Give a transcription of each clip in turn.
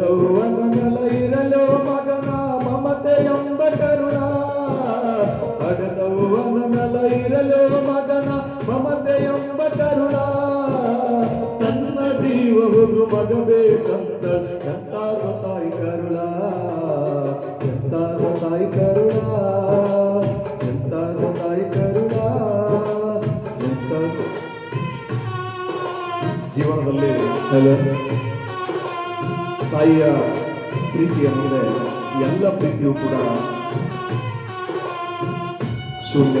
ಹಡೆದವ್ವನ ನೆಲ ಇರಲು ಮಗನ ಮಮತೆ ಎಂಬ ಕರುಣ ಹಡೆದವ್ವನ ನೆಲ ಇರಲು ಮಗನ ಮಮತೆ ಎಂಬ ಕರುಣ ತನ್ನ ಜೀವ ಮಗಬೇಕಂತ ಮಗ ಬೇಕಂತ ಎಂತಾದ ತಾಯಿ ಕರುಣ ಎಂತಾದ ತಾಯಿ ಕರುಣ ಜೀವನದಲ್ಲಿ ತಾಯಿಯ ಪ್ರೀತಿಯ ಮುಂದೆ ಎಲ್ಲ ಪ್ರೀತಿಯೂ ಕೂಡ ಶೂನ್ಯ.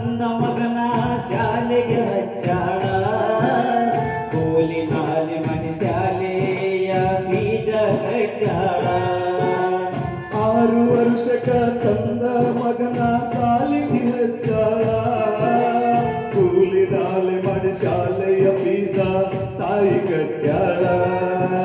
ತಾಯಿ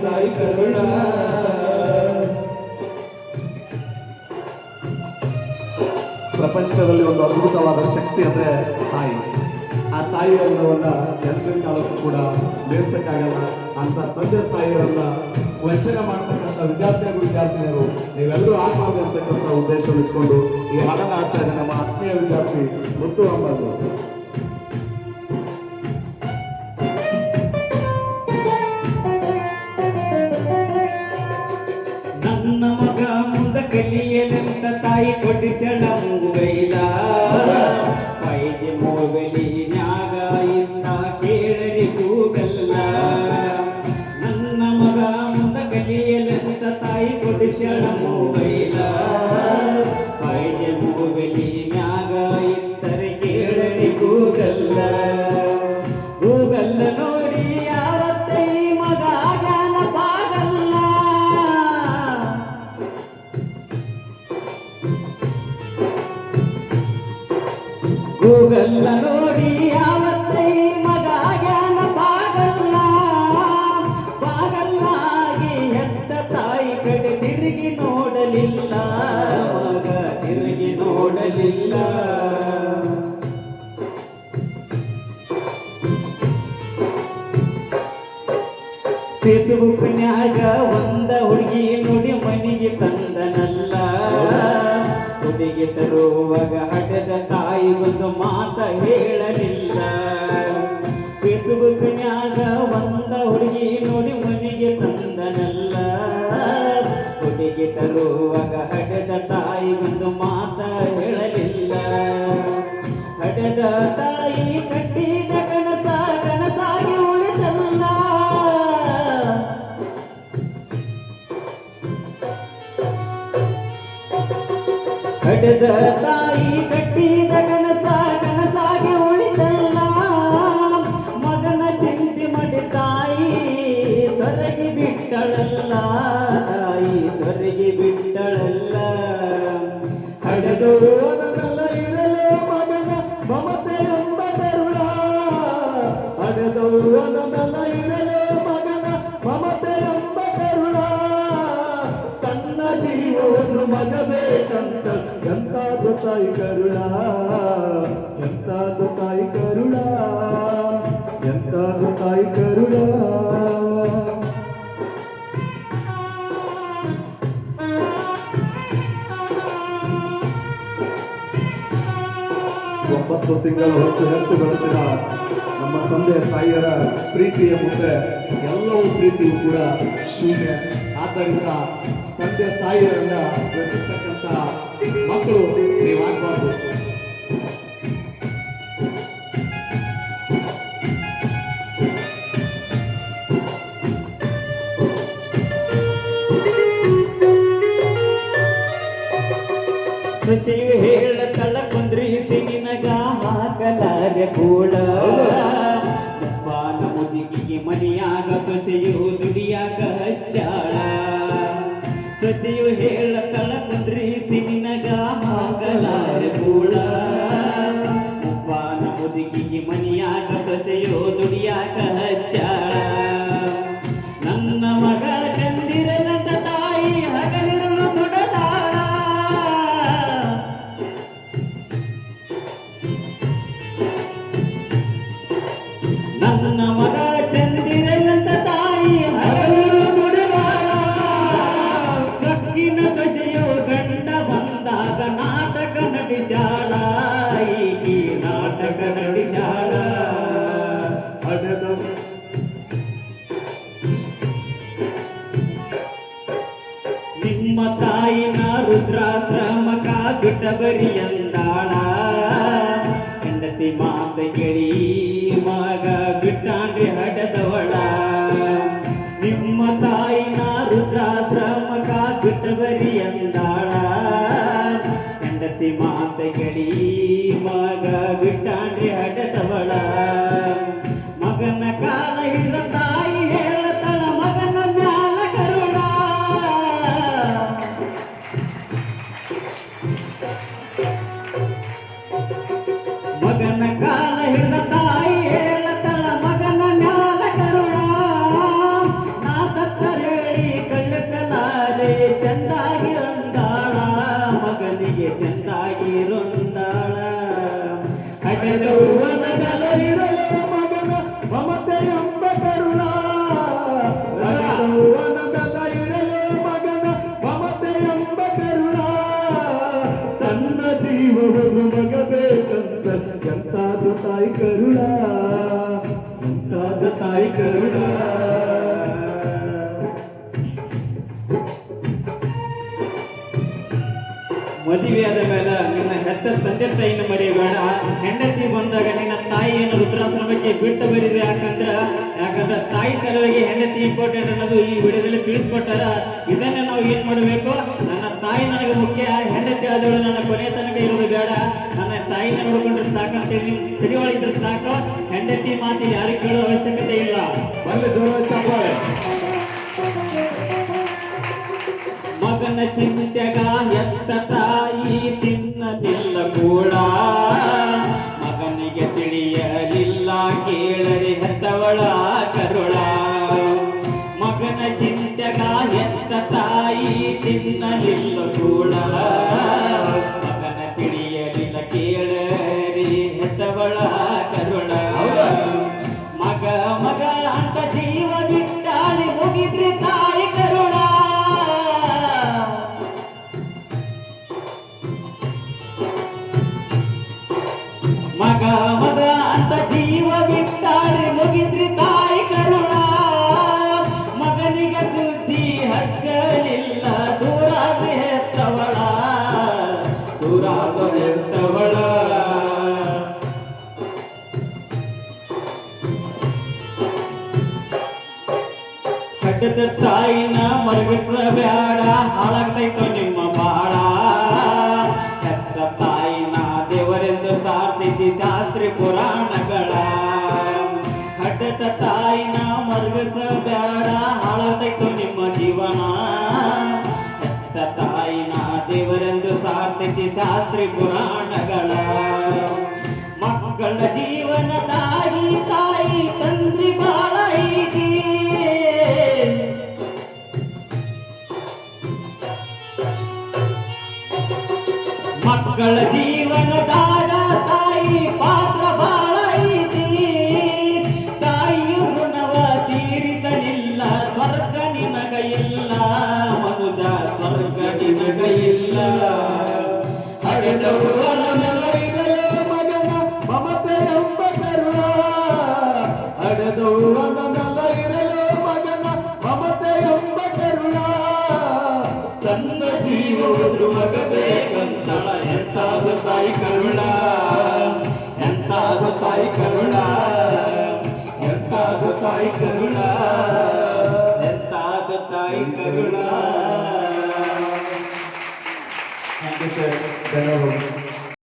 ತಾಯಿ ಕರುಣ. ಪ್ರಪಂಚದಲ್ಲಿ ಒಂದು ಅದ್ಭುತವಾದ ಶಕ್ತಿ ಅಂದ್ರೆ ತಾಯಿ. ಆ ತಾಯಿ ಅನ್ನೋವನ್ನ ಎಂದಿನ ಕಾಲಕ್ಕೂ ಕೂಡ ಬೇರ್ಸಕ್ಕಾಗಲ್ಲ ಅಂತ ತಂದೆ ತಾಯಿಯರನ್ನ ವಂಚನೆ ಮಾಡ್ತಕ್ಕಂಥ ವಿದ್ಯಾರ್ಥಿಗಳು ವಿದ್ಯಾರ್ಥಿನಿಯರು ನೀವೆಲ್ಲರೂ ಆಗಬಾರ್ದು ಅಂತಕ್ಕಂಥ ಉದ್ದೇಶವನ್ನು ಇಟ್ಕೊಂಡು ಈ ಹಾಡನ್ನ ಆಡ್ತಾ ಇದ್ದಾರೆ ನಮ್ಮ ಆತ್ಮೀಯ ವಿದ್ಯಾರ್ಥಿ ಮುತ್ತು ಅಮ್ಮದು ಎಲ್ಲ ನೋಡಿ ಯಾವತ್ತೈ ಮಗ ಜ್ಞಾನ ಬಾಗಲ್ಲ. ಬಾಗಲ್ಲಾಗಿ ಎತ್ತ ತಾಯಿ ಕಡೆ ತಿರುಗಿ ನೋಡಲಿಲ್ಲ. ಮಗ ತಿರುಗಿ ನೋಡಲಿಲ್ಲ. ಫೇಸ್ಬುಕ್ನ್ಯಾಗ ಒಂದ ಹುಡುಗಿ ನೋಡಿ ಮನೆಗೆ ತಂದನಲ್ಲ. ಹುಡುಗಿ ತರುವಾಗ ಹಠದ ತಾಯಿ ಒಂದು ಮಾತ ಹೇಳಲಿಲ್ಲ. ಫೇಸ್ಬುಕ್ನ್ಯಾಗ ಒಂದ ಹುಡುಗಿ ನೋಡಿ ಮನೆಗೆ ತಂದನಲ್ಲ. ಹುಡುಗಿ ತರುವಾಗ ಹಠದ ತಾಯಿ ಒಂದು ಮಾತ ಹಠದ ತಾಯಿ ಕಟ್ಟಿದ ಕನಸ ಕನಸಾಗಿ ಉಳಿದಲ್ಲ. ಮಗನ ಚಿಂತೆ ಮಾಡಿ ತಾಯಿ ಸೊರಗಿ ಬಿಟ್ಟಳಲ್ಲ ತಾಯಿ ಕರುಣ ಎಂತಾದು ತಾಯಿ ಕರುಣ ಎಂತಾದು ತಾಯಿ ಕರುಣ. ಒಂಬತ್ತು ತಿಂಗಳ ಹೊತ್ತು ಹೆತ್ತು ಬೆಳೆಸಿದ ನಮ್ಮ ತಂದೆ ತಾಯಿಯರ ಪ್ರೀತಿಯ ಮುಂದೆ ಎಲ್ಲವೂ ಪ್ರೀತಿಯು ಕೂಡ ಶೂನ್ಯ. ಆದ್ದರಿಂದ ತಂದೆ ತಾಯಿಯರನ್ನ ಬೆಳೆಸಿರ್ತಕ್ಕಂಥ ಮಕ್ಕಳು ನೀವಾಗಬಾರ್ದು ಹೇಳ ಹೇಳತಳ ಕುಂದ್ರಿಸಿ ನಿನಗ ಹಾಕಲಾರೆ ಕೂಡ ಮುದುಕಿಗೆ ಮನಿಯಾಗ ಸೊಸೆಯು ಹಾಕಲಾರೆ ಕೂಡ ಪಾನ ಮುದುಕಿಗೆ ನಿಮ್ಮ ತಾಯಿನ ರುದ್ರಾಶ್ರಮಕ ಬಿಟ್ಟ ಬರಿ ಅಂದಾಳ ಹೆಂಡತಿ ಮಾತ ಕೇಳಿ ಮಗ ಬಿಟ್ಟಾಂಡ್ರಿ ಹಡದವಳ. ನಿಮ್ಮ ತಾಯಿನ ರುದ್ರಾಶ್ರಮಕ ಬಿಟ್ಟ ಬರಿ ಅಂದಾಳ ಹೆಂಡತಿ ಮಾತ ಕೇಳಿ ಮಗ Yeah, ಬೇಕಂತ ಎಂತಾದ ತಾಯಿ ಕರುಳ ಎಂತಾದ ತಾಯಿ ಕರುಳ ಮದುವೆಯಾದ ಮೇಲೆ ನಿನ್ನ ತಾಯಿನ ಮರೆಯಬೇಡ ಹೆಂಡತಿ ಬಂದಾಗ ನಿನ್ನ ತಾಯಿಯನ್ನು ರುದ್ರಾಶ್ರಮಕ್ಕೆ ಬಿಟ್ಟು ಬರಿದ್ರೆ ಯಾಕಂದ್ರ? ಯಾಕಂದ್ರೆ ತಾಯಿ ಸಲುವಾಗಿ ಹೆಂಡತಿ ಇಂಪಾರ್ಟೆಂಟ್ ಅನ್ನೋದು ಈ ವಿಡಿಯೋದಲ್ಲಿ ತಿಳಿಸ್ಕೊಟ್ಟಾರ. ಇದನ್ನ ನಾವು ಏನ್ ಮಾಡಬೇಕು? ನನ್ನ ತಾಯಿ ನನಗೆ ಮುಖ್ಯ ಹೆಂಡತಿ ಆದವಳು ನನ್ನ ಕೊನೆ ತನಕ ಇರೋದು ಬೇಡ. ನನ್ನ ತಾಯಿನ ನೋಡ್ಕೊಂಡ್ರೆ ಸಾಕಂತೇಳಿ ನಿಮ್ ತಿಳಿವಳಿದ್ರೆ ಸಾಕು. ಹೆಂಡತಿ ಮಾತು ಯಾರಿಗೆ ಕೇಳೋ ಅವಶ್ಯಕತೆ ಇಲ್ಲ. ಜೋರ ಚಪ್ಪಾಳೆ. ಮಗನ ಚಿಂತೆಗ ತಿನ್ನಲಿಲ್ಲ ಕೂಡ ಮಗನ ತಿಳಿಯಲಿಲ್ಲ ಕೇಳರಿ ಹೆತ್ತವಳ ಕರುಳ ಹೌದಾ? ಮಗ ಮಗ ಅಂತ ಜೀವ ಬಿಟ್ಟಾರಿ ಸುರಾಪಡೆತ್ತವಳ ಕಟ್ಟದ ತಾಯಿನ ಮಲಗಿಸಬೇಡ ಹಾಳಾಗ್ತೈತೋ ನಿಮ್ಮ ಬಾಳ ಕಟ್ಟ ತಾಯಿನ ದೇವರೆಂದು ಸಾರ್ಥಿಸಿ ಶಾಸ್ತ್ರಿ ಪುರಾಣಗಳ ಕಟ್ಟದ ತಾಯಿನ ಮಲಗಿಸಬೇಡ ಹಾಳಾಗ್ತೈತೋ ಗಾತ್ರಿ ಪುರಾಣಗಳ. ಮಕ್ಕಳ ಜೀವನ ತಾಯಿ ತಾಯಿ ತಂದ್ರಿ ಬಾಳ ಐತಿ. ಮಕ್ಕಳ ಜೀವನ ತಾಯಿ Senhor.